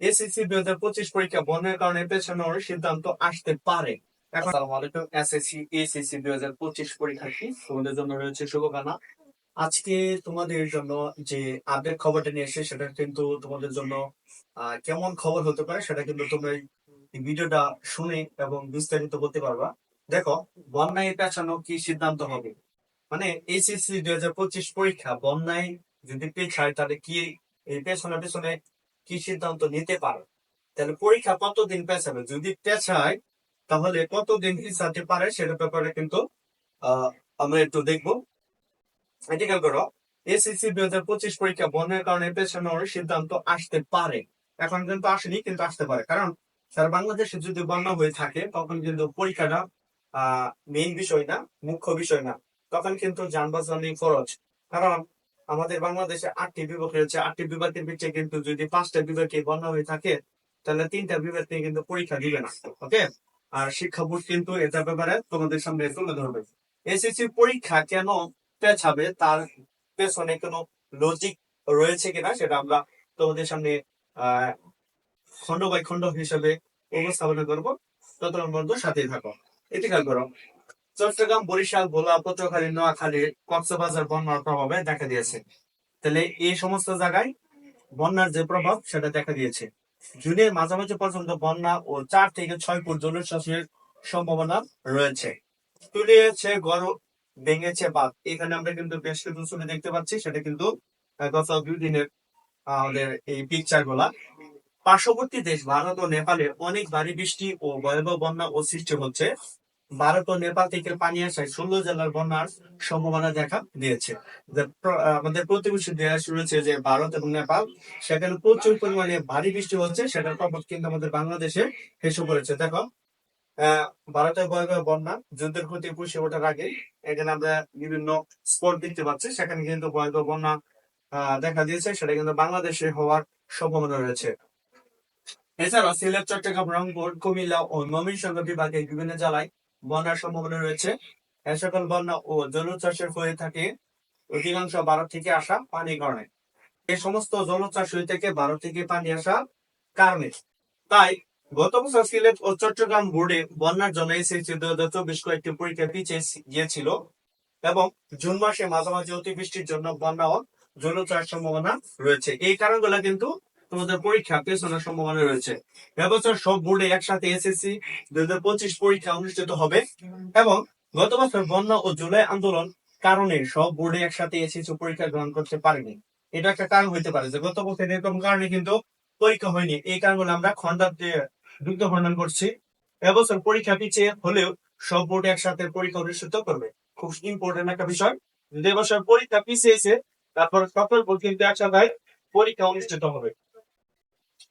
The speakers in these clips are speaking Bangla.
এসএসসি দুই হাজার পঁচিশ পরীক্ষা বন্ধের কারণে পেছানোর সিদ্ধান্ত আসতে পারে। এখন আসসালামু আলাইকুম আজকে তোমাদের জন্য যে আপডেট খবরটা নিয়ে এসে সেটা কিন্তু তোমাদের জন্য কেমন খবর হতে পারে, সেটা কিন্তু তোমরা ভিডিওটা শুনে এবং বিস্তারিত বলতে পারবা। দেখো, বন্যায় পেছানো কি সিদ্ধান্ত হবে? মানে এসএসসি দুই হাজার পঁচিশ পরীক্ষা বন্যায় যদি পেছায়, তাহলে কি এই পেছনে পেছনে কি সিদ্ধান্ত নিতে পারে? তাহলে পরীক্ষা কতদিন পেছাবে? যদি পেছায়, তাহলে কতদিন পিছাতে পারে? সেটার ব্যাপারে কিন্তু আমরা একটু দেখব। করো এসএসসি দুই হাজার পঁচিশ পরীক্ষা বন্ধের কারণে পেছানোর সিদ্ধান্ত আসতে পারে। এখন কিন্তু আসেনি, কিন্তু আসতে পারে। কারণ, স্যার, বাংলাদেশে যদি বন্যা হয়ে থাকে, তখন কিন্তু পরীক্ষাটা মেইন বিষয় না, মুখ্য বিষয় না। তখন কিন্তু যানবাহনের খরচ, কারণ আমাদের বাংলাদেশে আটটি বিভাগ রয়েছে। আটটি বিভাগের ভিতরে কিন্তু যদি পাঁচটা বিভাগে বন্যা হয়ে থাকে, তাহলে তিনটা বিভাগ নিয়ে কিন্তু পরীক্ষা দিবে না ওকে আর শিক্ষা বোর্ড কিন্তু এটার ব্যাপারে তোমাদের সামনে তুলে ধরবে। এসএসসি পরীক্ষা কেন পেছাবে, তার পেছনে কোনো লজিক রয়েছে কিনা সেটা আমরা তোমাদের সামনে, আহ খন্ড বাই খন্ড হিসেবে উপস্থাপনা করব। ততক্ষণ পর্যন্ত সাথেই থাকো। এটি খেয়াল করো চট্টগ্রাম, বরিশাল, ভোলা, পটুয়াখালী, নোয়াখালী, কক্সবাজার বন্যার প্রভাবে দেখা দিয়েছে। তাহলে এই সমস্ত জায়গায় বন্যার যে প্রভাব, সেটা দেখা দিয়েছে। জুনের মাঝামাঝি পর্যন্ত বন্যা ও চার থেকে ছয় ফুট জলোচ্ছ্বাসের সম্ভাবনা রয়েছে। তুলিয়েছে গরম ভেঙেছে বাদ এখানে আমরা কিন্তু বেশ কিছু ছবি দেখতে পাচ্ছি। সেটা কিন্তু গত দুই দিনের আমাদের এই পিকচারগুলা। পার্শ্ববর্তী দেশ, ভারত ও নেপালে অনেক ভারী বৃষ্টি ও ভয়াবহ বন্যা ও সৃষ্টি হচ্ছে। ভারত ও নেপাল থেকে পানি আসায় ষোলো জেলার বন্যার সম্ভাবনা দেখা দিয়েছে। আমাদের প্রতিবেশী দেশ রয়েছে যে ভারত এবং নেপাল, সেখানে প্রচুর পরিমাণে ভারী বৃষ্টি হচ্ছে, সেটার প্রভাব কিন্তু আমাদের বাংলাদেশে এসে পড়েছে। দেখো ভারতের ভয়াবহ বন্যা, যুদ্ধের ক্ষতি পুষে ওঠার আগে এখানে আমরা বিভিন্ন স্পট দেখতে পাচ্ছি, সেখানে কিন্তু ভয়াবহ বন্যা দেখা দিয়েছে, সেটা কিন্তু বাংলাদেশে হওয়ার সম্ভাবনা রয়েছে। এছাড়াও সিলেট, চট্টগ্রাম, রংপুর, কুমিল্লা ও ময়মনসিংহ বিভাগের বিভিন্ন জেলায় বন্যার সম্ভাবনা রয়েছে। এ সকল বন্যা ও জলোচ্ছ্বাসের হয়ে থাকে অধিকাংশ ভারত থেকে আসা পানির কারণে। এই সমস্ত জলোচ্ছ্বাস হয়ে থেকে ভারত থেকে পানি আসা কারণে। তাই গত বছর সিলেট ও চট্টগ্রাম বোর্ডে বন্যার জন্য এসএসসি দু হাজার চব্বিশ কয়েকটি পরীক্ষা পিছিয়ে গিয়েছিল এবং জুন মাসে মাঝামাঝি অতিবৃষ্টির জন্য বন্যা ও জলোচ্ছ্বাসের সম্ভাবনা রয়েছে। এই কারণগুলো কিন্তু তোমাদের পরীক্ষা পেছনের সম্ভাবনা রয়েছে। এবছর সব বোর্ডে একসাথে এসএসসি দুই হাজার পঁচিশ পরীক্ষা অনুষ্ঠিত হবে এবং গত বছর বন্যা ও জুলাই আন্দোলন কারণে সব বোর্ডে একসাথে এসএসসি পরীক্ষা গ্রহণ করতে পারেনি। এটা একটা কারণ হইতে পারে যে গত বছর এরকম কারণে কিন্তু পরীক্ষা হয়নি। এই কারণগুলো আমরা খণ্ডাতে যুক্ত খণ্ডন করছি। এবছর পরীক্ষা পিছিয়ে হলেও সব বোর্ডে একসাথে পরীক্ষা অনুষ্ঠিত করবে। খুব ইম্পর্টেন্ট একটা বিষয়। যদি এবছর পরীক্ষা পিছিয়েছে তারপর সকল বোর্ড কিন্তু একসাথে পরীক্ষা অনুষ্ঠিত হবে।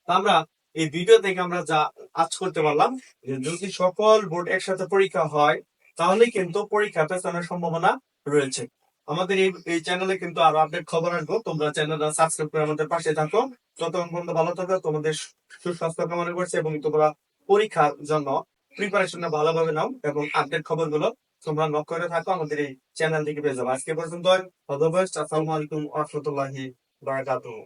আমরা এই ভিডিও থেকে আমরা যা আজ করতে পারলাম, যে যদি সকল বোর্ড একসাথে পরীক্ষা হয় তাহলে কিন্তু পরীক্ষা পেছানোর সম্ভাবনা রয়েছে। আমাদের এই চ্যানেলে কিন্তু আরও আপডেট খবর আসব। তোমরা চ্যানেলটা সাবস্ক্রাইব করে আমাদের পাশে থাকো। ততক্ষণ পর্যন্ত ভালো থাকো, তোমাদের সুস্বাস্থ্য কামনা করছে এবং তোমরা পরীক্ষার জন্য প্রিপারেশন ভালোভাবে নাও এবং আপডেট খবরগুলো তোমরা লক করে থাকো আমাদের এই চ্যানেল থেকে পেয়ে যাব। আজকে পর্যন্ত আসসালামু আলাইকুম রাহমাতুল্লাহি বারাকাতুহু।